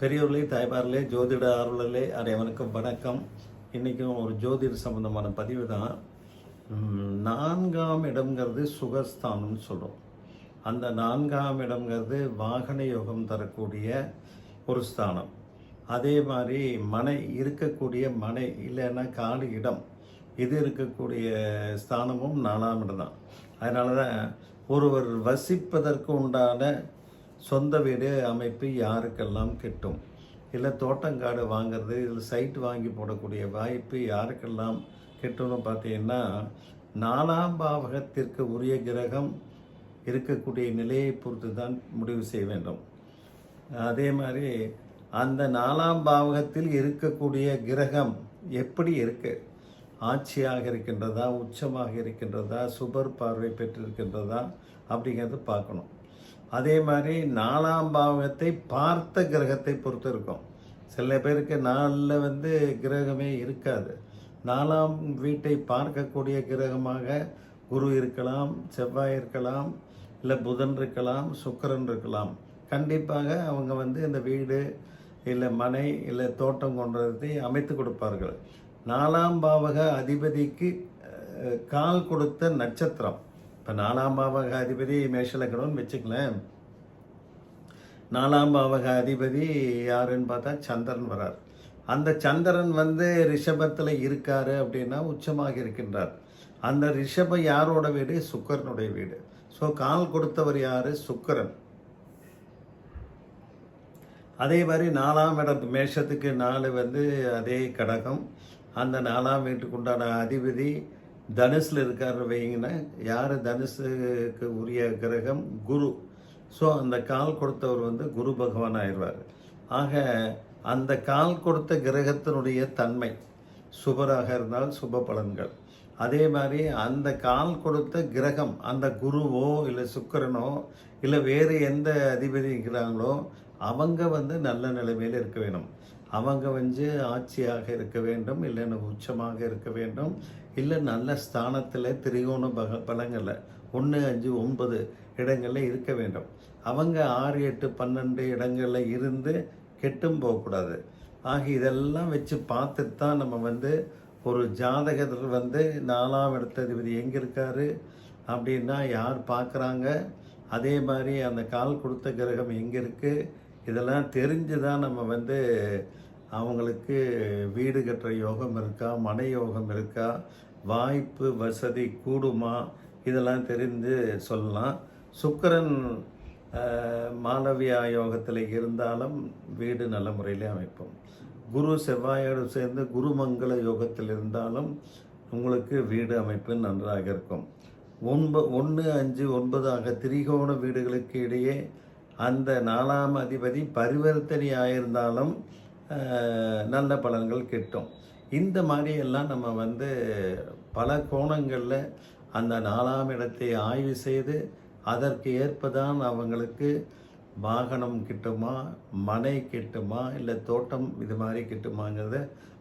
பெரியோர்களே தாய்மார்களே ஜோதிட ஆர்வலர்களே அனைவருக்கும் வணக்கம். இன்றைக்கும் ஒரு ஜோதிட சம்பந்தமான பதிவு தான். நான்காம் இடம்ங்கிறது சுகஸ்தானம்னு சொல்கிறோம் அந்த நான்காம் இடம்ங்கிறது வாகன யோகம் தரக்கூடிய ஒரு ஸ்தானம். அதே மாதிரி மனை இருக்கக்கூடிய மனை இல்லைன்னா காடு இடம் இது இருக்கக்கூடிய ஸ்தானமும் நாலாம் இடம் தான். அதனால தான் ஒருவர் வசிப்பதற்கு உண்டான சொந்த வீடு அமைப்பு யாருக்கெல்லாம் கிட்டும்? இல்லை தோட்டங்காடு வாங்குறது இல்லை சைட் வாங்கி போடக்கூடிய வாய்ப்பு யாருக்கெல்லாம் கிட்டும்னு பார்த்தீங்கன்னா நாலாம் பாவகத்திற்கு உரிய கிரகம் இருக்கக்கூடிய நிலையை பொறுத்து தான் முடிவு செய்ய வேண்டும். அதே மாதிரி அந்த நாலாம் பாவகத்தில் இருக்கக்கூடிய கிரகம் எப்படி இருக்குது ஆட்சியாக இருக்கின்றதா உச்சமாக இருக்கின்றதா சுபர் பார்வை பெற்றிருக்கின்றதா அப்படிங்கிறது பார்க்கணும். அதே மாதிரி நாலாம் பாவகத்தை பார்த்த கிரகத்தை பொறுத்து இருக்கும். சில பேருக்கு நாளில் வந்து கிரகமே இருக்காது. நாலாம் வீட்டை பார்க்கக்கூடிய கிரகமாக குரு இருக்கலாம் செவ்வாய் இருக்கலாம் இல்லை புதன் இருக்கலாம் சுக்கரன் இருக்கலாம். கண்டிப்பாக அவங்க வந்து இந்த வீடு இல்லை மனை இல்லை தோட்டம் கொண்டதை அமைத்து கொடுப்பார்கள். நாலாம் பாவக அதிபதிக்கு கால் கொடுத்த நட்சத்திரம். இப்போ நாலாம் பாவக அதிபதி மேஷலக்கணம்னு வச்சுக்கலேன். நாலாம் பாவக அதிபதி யாருன்னு பார்த்தா சந்திரன் வரார். அந்த சந்திரன் வந்து ரிஷபத்தில் இருக்காரு அப்படின்னா உச்சமாக இருக்கின்றார். அந்த ரிஷப யாரோட வீடு? சுக்கரனுடைய வீடு. ஸோ கால் கொடுத்தவர் யார்? சுக்கரன். அதே மாதிரி நாலாம் இடம் மேஷத்துக்கு நாலு வந்து அதே கடகம். அந்த நாலாம் வீட்டுக்குண்டான அதிபதி தனுசில் இருக்கார் வைங்கன்னா யார் தனுசுக்கு உரிய கிரகம்? குரு. ஸோ அந்த கால் கொடுத்தவர் வந்து குரு பகவான் ஆயிடுவார். ஆக அந்த கால் கொடுத்த கிரகத்தினுடைய தன்மை சுபராக இருந்தால் சுப பலன்கள். அதே மாதிரி அந்த கால் கொடுத்த கிரகம் அந்த குருவோ இல்லை சுக்கிரனோ இல்லை வேறு எந்த அதிபதி இருக்கிறாங்களோ அவங்க வந்து நல்ல நிலைமையில் இருக்க வேணும். அவங்க வந்து ஆட்சியாக இருக்க வேண்டும் இல்லைன்னு உச்சமாக இருக்க வேண்டும். இல்லை நல்ல ஸ்தானத்தில் திரிகோண பக பலங்களில் ஒன்று அஞ்சு ஒன்பது இடங்களில் இருக்க வேண்டும். அவங்க ஆறு எட்டு பன்னெண்டு இடங்களில் இருந்து கெட்டும் போகக்கூடாது. ஆக இதெல்லாம் வச்சு பார்த்துட்டு தான் நம்ம வந்து ஒரு ஜாதகத்தில் வந்து நாலாம் இடத்ததிபதி எங்கே இருக்காரு அப்படின்னா யார் பார்க்குறாங்க? அதே மாதிரி அந்த கால் கொடுத்த கிரகம் எங்கே இருக்குது இதெல்லாம் தெரிஞ்சு தான் நம்ம வந்து அவங்களுக்கு வீடு கட்டுற யோகம் இருக்கா மனை யோகம் இருக்கா வாய்ப்பு வசதி கூடுமா? இதெல்லாம் தெரிந்து சொல்லலாம். சுக்கரன் மாலவியா மாளவியா யோகத்தில் இருந்தாலும் வீடு நல்ல முறையில் அமைப்போம். குரு செவ்வாயோடு சேர்ந்து குருமங்கள யோகத்தில் இருந்தாலும் உங்களுக்கு வீடு அமைப்பு நன்றாக இருக்கும். ஒன்ப ஒன்று அஞ்சு ஒன்பதாக திரிகோண வீடுகளுக்கு இடையே அந்த நாலாம் அதிபதி பரிவர்த்தனை ஆயிருந்தாலும் நல்ல பலன்கள் கிட்டும். இந்த மாதிரியெல்லாம் நம்ம வந்து பல கோணங்களில் அந்த நாலாம் இடத்தை ஆய்வு செய்து அதற்கு ஏற்பதான் அவங்களுக்கு வாகனம் கிட்டுமா மனை கிட்டுமா இல்லை தோட்டம் இது மாதிரி கிட்டுமாங்கிறத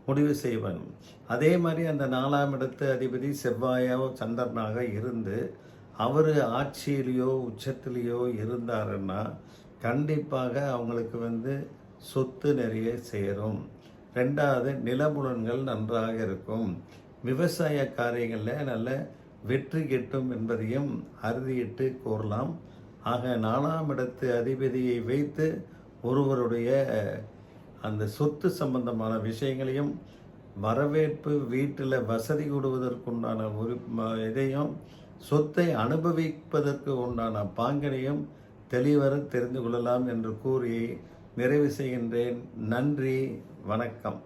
முடிவு செய்வாங்க அதே மாதிரி அந்த நாலாம் இடத்து அதிபதி செவ்வாயோ சந்திரனாக இருந்து அவர் ஆட்சியிலேயோ உச்சத்திலேயோ இருந்தாருன்னா கண்டிப்பாக அவங்களுக்கு வந்து சொத்து நிறைய சேரும். ரெண்டாவது நிலபுலன்கள் நன்றாக இருக்கும். விவசாய காரியங்களில் நல்ல வெற்றி கிட்டும் என்பதையும் அறுதியிட்டு கூறலாம். ஆக நாலாம் இடத்து அதிபதியை வைத்து ஒருவருடைய அந்த சொத்து சம்பந்தமான விஷயங்களையும் வரவேற்பு வீட்டில் வசதி கூடுவதற்குண்டான ஒரு இதையும் சொத்தை அனுபவிப்பதற்கு உண்டான பாங்கனையும் தெளிவர தெரிந்து கொள்ளலாம் என்று கூறி நிறைவு செய்கின்றேன். நன்றி வணக்கம்.